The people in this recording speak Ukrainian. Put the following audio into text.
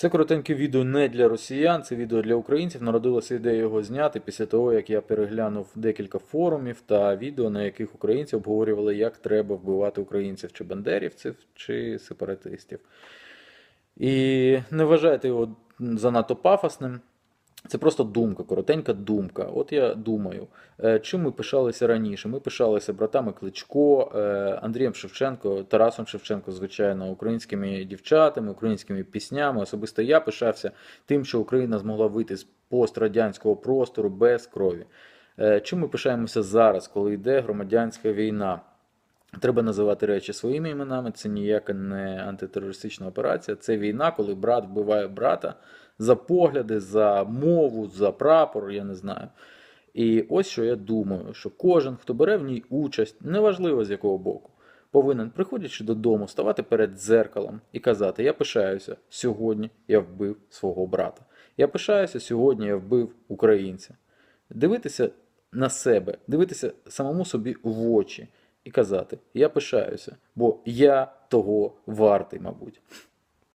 Це коротеньке відео не для росіян, це відео для українців. Народилася ідея його зняти після того, як я переглянув декілька форумів та відео, на яких українці обговорювали, як треба вбивати українців чи бандерівців, чи сепаратистів. І не вважайте його занадто пафосним. Це просто думка, коротенька думка. От я думаю, е, чим ми пишалися раніше? Ми пишалися братами Кличко, е, Андрієм Шевченко, Тарасом Шевченко, звичайно, українськими дівчатами, українськими піснями. Особисто я пишався тим, що Україна змогла вийти з пострадянського простору без крові. Е, Чим ми пишаємося зараз, коли йде громадянська війна? Треба називати речі своїми іменами. Це ніяка не антитерористична операція. Це війна, коли брат вбиває брата за погляди, за мову, за прапор, я не знаю. І ось що я думаю: що кожен, хто бере в ній участь, неважливо з якого боку, повинен, приходячи додому, ставати перед дзеркалом і казати: Я пишаюся, сьогодні я вбив свого брата. Я пишаюся, сьогодні я вбив українця. Дивитися на себе, дивитися самому собі в очі і казати: Я пишаюся, бо я того вартий, мабуть.